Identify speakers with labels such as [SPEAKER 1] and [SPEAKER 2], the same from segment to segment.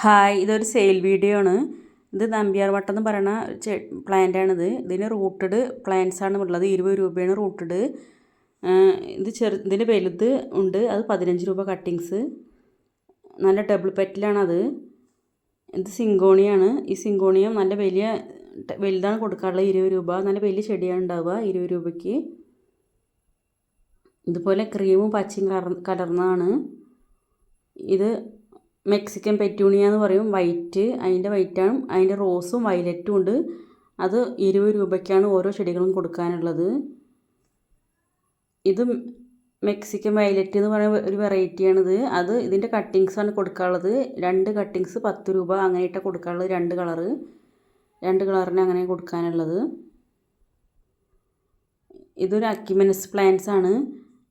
[SPEAKER 1] Hi ഇതൊരു sale video ആണ്. ഇത് നമ്പ്യാർ വട്ടം എന്ന് പറയുന്ന പ്ലാന്റാണിത് ഇതിന് റൂട്ടഡ് പ്ലാന്റ്സ് ആണ് ഉള്ളത്. ഇരുപത് രൂപയാണ് റൂട്ടഡ് ഇത് ചെറു ഇതിന് വലുത് ഉണ്ട്. അത് പതിനഞ്ച് രൂപ കട്ടിങ്സ് നല്ല ഡബിൾ പെറ്റിലാണത് ഇത് സിങ്കോണിയാണ്. ഈ സിങ്കോണിയം നല്ല വലിയ വലുതാണ് കൊടുക്കാറുള്ളത്. ഇരുപത് രൂപ. നല്ല വലിയ ചെടിയാണ് ഉണ്ടാവുക ഇരുപത് രൂപയ്ക്ക്. ഇതുപോലെ ക്രീമും പച്ചയും കലർ കലർന്നതാണ്. ഇത് മെക്സിക്കൻ പെറ്റൂണിയ എന്ന് പറയും. വൈറ്റ് അതിന്റെ വൈറ്റാണ്. അതിന്റെ റോസും വയലറ്റും ഉണ്ട്. അത് ഇരുപത് രൂപയ്ക്കാണ് ഓരോ ചെടികളും കൊടുക്കാനുള്ളത്. ഇത് മെക്സിക്കൻ വയലറ്റ് എന്ന് പറയുന്ന ഒരു വെറൈറ്റിയാണിത്. അത് ഇതിന്റെ കട്ടിങ്സാണ് കൊടുക്കാനുള്ളത് രണ്ട് കട്ടിങ്സ് പത്ത് രൂപ അങ്ങനെയിട്ടാണ് കൊടുക്കാനുള്ളത് രണ്ട് കളറ്. രണ്ട് കളറിന് അങ്ങനെ കൊടുക്കാനുള്ളത്. ഇതൊരു അക്യുമെൻസ് പ്ലാന്റ്സ് ആണ്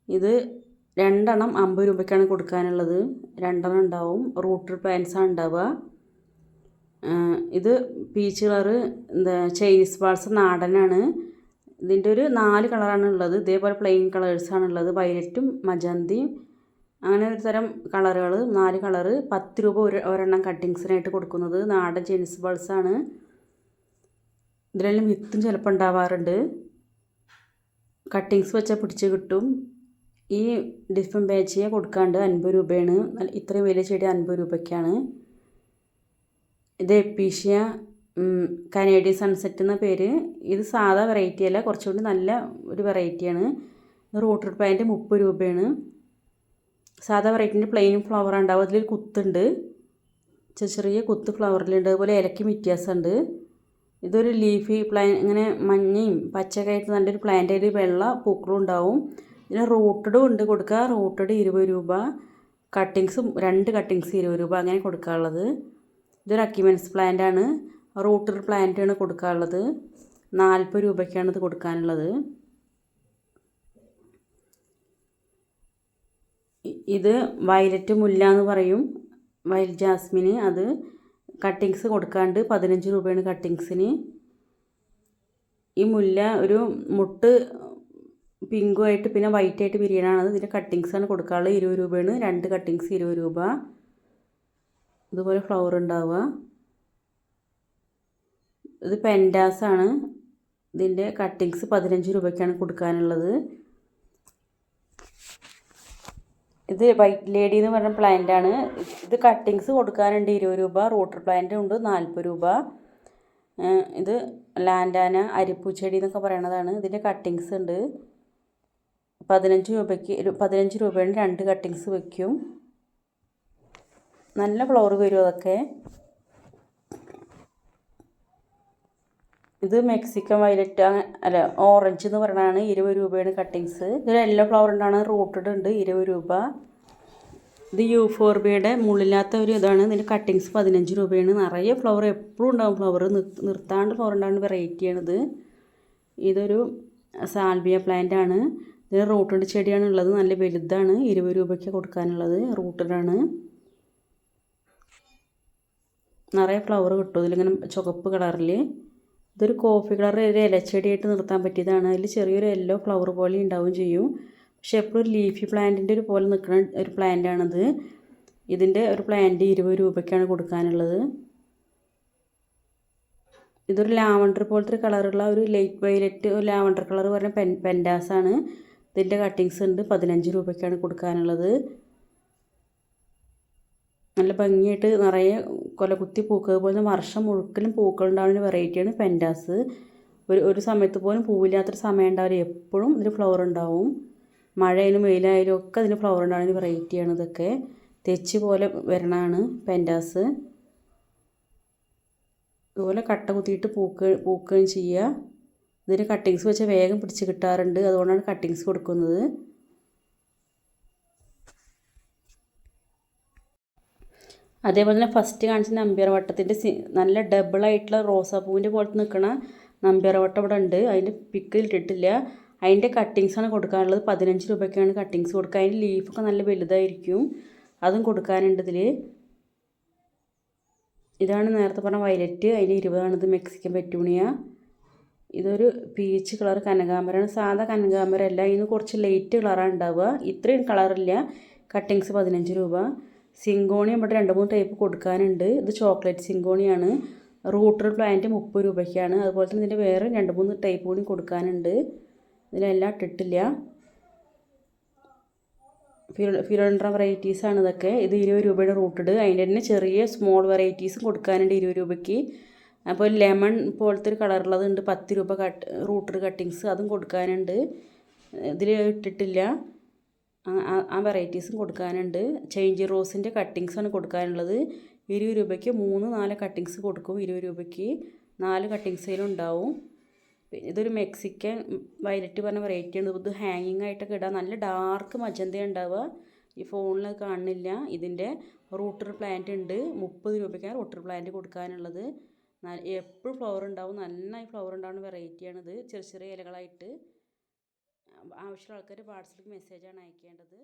[SPEAKER 1] ഇത് രണ്ടെണ്ണം അമ്പത് രൂപയ്ക്കാണ് കൊടുക്കാനുള്ളത്. രണ്ടെണ്ണം ഉണ്ടാവും. റൂട്ടഡ് പ്ലാന്റ്സാണ് ഉണ്ടാവുക. ഇത് പീച്ച് കളറ് എന്താ ചൈനീസ് വാൾസ് നാടനാണ്. ഇതിന്റെ ഒരു നാല് കളറാണ് ഉള്ളത്. ഇതേപോലെ പ്ലെയിൻ കളേഴ്സാണ് ഉള്ളത്. വയലറ്റും മജന്തിയും. അങ്ങനെ ഒരു തരം കളറുകൾ നാല് കളറ്. പത്ത് രൂപ ഒരു ഒരെണ്ണം കട്ടിങ്സിനായിട്ട് കൊടുക്കുന്നത്. നാടൻ ചൈനീസ് ബൾസാണ് ഇതിലെല്ലാം വിത്തും ചിലപ്പോൾ ഉണ്ടാവാറുണ്ട്. കട്ടിങ്സ് വെച്ചാൽ പിടിച്ച് കിട്ടും. ഈ ഡിഫൻ ബാച്ചിയ കൊടുക്കാണ്ട് അൻപത് രൂപയാണ്. ഇത്രയും വലിയ ചെടി അൻപത് രൂപയ്ക്കാണ് ഇത് എപ്പീഷ്യ കനേഡിയൻ സൺസെറ്റ് എന്ന പേര്. ഇത് സാധാ വെറൈറ്റി അല്ല കുറച്ചുകൂടി നല്ല ഒരു വെറൈറ്റിയാണ് റൂട്ടർ പാന്റ് മുപ്പത് രൂപയാണ്. സാധാ വെറൈറ്റിന്റെ പ്ലെയിൻ ഫ്ലവർ ഉണ്ടാവും. അതിലൊരു കുത്തുണ്ട്. ചെറിയ കുത്ത് ഫ്ലവറിലുണ്ട് അതുപോലെ ഇലയ്ക്ക് വ്യത്യാസമുണ്ട് ഇതൊരു ലീഫി പ്ലാൻ ഇങ്ങനെ മഞ്ഞയും പച്ചക്കായിട്ട് നല്ലൊരു പ്ലാന്റ് വെള്ള പൂക്കളും ഉണ്ടാവും. ഇതിന് റൂട്ടഡും ഉണ്ട് കൊടുക്കുക. റൂട്ടഡ് ഇരുപത് രൂപ. കട്ടിങ്സും രണ്ട് കട്ടിങ്സ് ഇരുപത് രൂപ അങ്ങനെ കൊടുക്കാനുള്ളത് ഇതൊരു അക്യുമെൻസ് പ്ലാന്റ് ആണ്. റൂട്ടഡ് പ്ലാന്റ് ആണ് കൊടുക്കാനുള്ളത് നാൽപ്പത് രൂപയ്ക്കാണ് ഇത് കൊടുക്കാനുള്ളത്. ഇത് വയലറ്റ് മുല്ല എന്ന് പറയും. വയൽ ജാസ്മിന് അത് കട്ടിങ്സ് കൊടുക്കാണ്ട് പതിനഞ്ച് രൂപയാണ് കട്ടിങ്സിന്. ഈ മുല്ല ഒരു മുട്ട് പിങ്കുമായിട്ട് പിന്നെ വൈറ്റ് ആയിട്ട് ബിരിയാണിയാണ് ഇതിന്റെ ആണ് കൊടുക്കാനുള്ളത് ഇരുപത് രൂപയാണ്. രണ്ട് കട്ടിങ്സ് ഇരുപത് രൂപ. ഇതുപോലെ ഫ്ലവർ ഉണ്ടാവുക. ഇത് പെൻഡാസാണ്. ഇതിന്റെ കട്ടിങ്സ് പതിനഞ്ച് രൂപയ്ക്കാണ് കൊടുക്കാനുള്ളത്. ഇത് വൈറ്റ് ലേഡി എന്ന് പറഞ്ഞ പ്ലാന്റ് ആണ്. ഇത് കട്ടിങ്സ് കൊടുക്കാനുണ്ട് ഇരുപത് രൂപ. റോട്ടർ പ്ലാന്റ് ഉണ്ട് നാൽപ്പത് രൂപ. ഇത് ലാൻഡാന അരിപ്പൂച്ചെടി എന്നൊക്കെ പറയണതാണ്. ഇതിന്റെ കട്ടിങ്സ് ഉണ്ട്. പതിനഞ്ച് രൂപയ്ക്ക് പതിനഞ്ച് രൂപയാണ് രണ്ട് കട്ടിങ്സ് വയ്ക്കും നല്ല ഫ്ലവർ വരും അതൊക്കെ. ഇത് മെക്സിക്കൻ വയലറ്റ് അല്ല ഓറഞ്ച് എന്ന് പറയുന്നതാണ് ഇരുപത് രൂപയാണ് കട്ടിങ്സ്. ഇതിൽ എല്ലാ ഫ്ലവർ ഉണ്ടാണ് റൂട്ടഡ് ഉണ്ട് ഇരുപത് രൂപ. ഇത് യൂഫോർബിയുടെ മുള്ളില്ലാത്ത ഒരു ഇതാണ് ഇതിന്റെ കട്ടിങ്സ് പതിനഞ്ച് രൂപയാണ്. നിറയെ ഫ്ലവർ എപ്പോഴും ഉണ്ടാവും ഫ്ലവർ നിർത്താണ്ട് ഫ്ലവർ ഉണ്ടാകുന്ന വെറൈറ്റിയാണിത് ഇതൊരു സാൽബിയ പ്ലാന്റ് ആണ്. ഇതിന് റൂട്ടഡ് ചെടിയാണ് ഉള്ളത് നല്ല വലുതാണ്. ഇരുപത് രൂപയ്ക്ക് കൊടുക്കാനുള്ളത്. റൂട്ടഡാണ്. നിറയെ ഫ്ലവർ കിട്ടും. ഇതിലിങ്ങനെ ചുവപ്പ് കളറിൽ ഇതൊരു കോഫി കളർ ഒരു ഇലച്ചെടിയായിട്ട് നിർത്താൻ പറ്റിയതാണ്. അതിൽ ചെറിയൊരു യെല്ലോ ഫ്ലവർ പോലെ ഉണ്ടാവുകയും ചെയ്യും. പക്ഷേ എപ്പോഴും ഒരു ലീഫി പ്ലാന്റിന്റെ ഒരു പോലെ നിൽക്കുന്ന ഒരു പ്ലാന്റാണിത്. ഇതിന്റെ ഒരു പ്ലാന്റ് ഇരുപത് രൂപയ്ക്കാണ് കൊടുക്കാനുള്ളത്. ഇതൊരു ലാവണ്ടർ പോലത്തെ കളറുള്ള ഒരു ലൈറ്റ് വയലറ്റ് ലാവണ്ടർ കളർ പറഞ്ഞ പെൻ പെൻഡാസാണ്. ഇതിന്റെ കട്ടിങ്സ് ഉണ്ട്. പതിനഞ്ച് രൂപയ്ക്കാണ് കൊടുക്കാനുള്ളത്. നല്ല ഭംഗിയായിട്ട് നിറയെ കൊലകുത്തി പൂക്കൾ പോലെ വർഷം മുഴുക്കലും പൂക്കൾ ഉണ്ടാകുന്ന വെറൈറ്റിയാണ് പെന്റാസ് ഒരു ഒരു സമയത്ത് പോലും പൂവില്ലാത്തൊരു സമയം ഉണ്ടാവില്ല. എപ്പോഴും ഇതിന് ഫ്ലവർ ഉണ്ടാവും. മഴയായാലും വെയിലായാലും ഒക്കെ അതിന് ഫ്ലവർ ഉണ്ടാകുന്ന വെറൈറ്റിയാണ് ഇതൊക്കെ. തെച്ച് പോലെ വരണതാണ് പെന്റാസ് ഇതുപോലെ കട്ട കുത്തിയിട്ട് പൂക്ക പൂക്കുകയും ചെയ്യുക. ഇതിന് കട്ടിങ്സ് വെച്ചാൽ വേഗം പിടിച്ച് കിട്ടാറുണ്ട്. അതുകൊണ്ടാണ് കട്ടിങ്സ് കൊടുക്കുന്നത്. അതേപോലെ തന്നെ ഫസ്റ്റ് കാണിച്ച നമ്പ്യാർ വട്ടത്തിന്റെ നല്ല ഡബിളായിട്ടുള്ള റോസാപ്പൂവിന്റെ പോലത്തെ നിൽക്കണ നമ്പ്യാർ വട്ടം ഇവിടെ ഉണ്ട്. അതിന്റെ പിക്ക് ഇട്ടിട്ടില്ല. അതിന്റെ കട്ടിങ്സാണ് കൊടുക്കാനുള്ളത്. പതിനഞ്ച് രൂപയ്ക്കാണ് കട്ടിങ്സ് കൊടുക്കുക. അതിന്റെ ലീഫൊക്കെ നല്ല വലുതായിരിക്കും. അതും കൊടുക്കാനുണ്ട് ഇതിൽ ഇതാണ് നേരത്തെ പറഞ്ഞ വയലറ്റ് അതിൽ ഇരുപതാണിത് മെക്സിക്കൻ പെറ്റൂണിയ. ഇതൊരു പീച്ച് കളർ കനകാമ്പരമാണ് സാധാ കനകാമ്പരമല്ല ഇതിന് കുറച്ച് ലൈറ്റ് കളറാണ് ഉണ്ടാവുക. ഇത്രയും കളറില്ല കട്ടിങ്സ് പതിനഞ്ച് രൂപ. സിങ്കോണി ഇവിടെ രണ്ട് മൂന്ന് ടൈപ്പ് കൊടുക്കാനുണ്ട്. ഇത് ചോക്ലേറ്റ് സിങ്കോണിയാണ് റൂട്ടർ പ്ലാന്റ് മുപ്പത് രൂപയ്ക്കാണ്. അതുപോലെ തന്നെ ഇതിന്റെ വേറെ രണ്ട് മൂന്ന് ടൈപ്പ് കൂടി കൊടുക്കാനുണ്ട്. ഇതിലെല്ലാം ഇട്ടിട്ടില്ല. ഫിലോണ്ടർ വെറൈറ്റീസ് ആണ് ഇതൊക്കെ. ഇത് ഇരുപത് രൂപയുടെ റൂട്ടഡ് അതിന്റെ തന്നെ ചെറിയ സ്മോൾ വെറൈറ്റീസും കൊടുക്കാനുണ്ട് ഇരുപത് രൂപയ്ക്ക്. അപ്പോൾ ലെമൺ പോലത്തെ ഒരു കളറുള്ളത് ഉണ്ട്. പത്ത് രൂപ കട്ട് റൂട്ടർ കട്ടിങ്സ് അതും കൊടുക്കാനുണ്ട്. ഇതിൽ ഇട്ടിട്ടില്ല. ആ- വെറൈറ്റീസും കൊടുക്കാനുണ്ട്. ചേഞ്ച് റോസിന്റെ കട്ടിങ്സാണ് കൊടുക്കാനുള്ളത്. ഇരുപത് രൂപയ്ക്ക് മൂന്ന് നാല് കട്ടിങ്സ് കൊടുക്കും. ഇരുപത് രൂപയ്ക്ക് നാല് കട്ടിങ്സിലും ഉണ്ടാവും. ഇതൊരു മെക്സിക്കൻ വയലറ്റ് പറഞ്ഞ വെറൈറ്റി ഉണ്ട് ഇത് ഹാങ്ങിങ് ആയിട്ടൊക്കെ ഇടാം. നല്ല ഡാർക്ക് മജന്ത ഉണ്ടാവുക ഈ ഫോണിൽ കാണുന്നില്ല. ഇതിന്റെ റൂട്ടർ പ്ലാന്റ് ഉണ്ട്. മുപ്പത് രൂപയ്ക്കാണ് റൂട്ടർ പ്ലാന്റ് കൊടുക്കാനുള്ളത്. എപ്പോഴും ഫ്ലവർ ഉണ്ടാവും. നന്നായി ഫ്ലവർ ഉണ്ടാവുന്ന വെറൈറ്റിയാണിത് ചെറിയ ചെറിയ ഇലകളായിട്ട് ആവശ്യമുള്ള ആൾക്കാർ വാട്സപ്പിൽ മെസ്സേജാണ് അയക്കേണ്ടത്.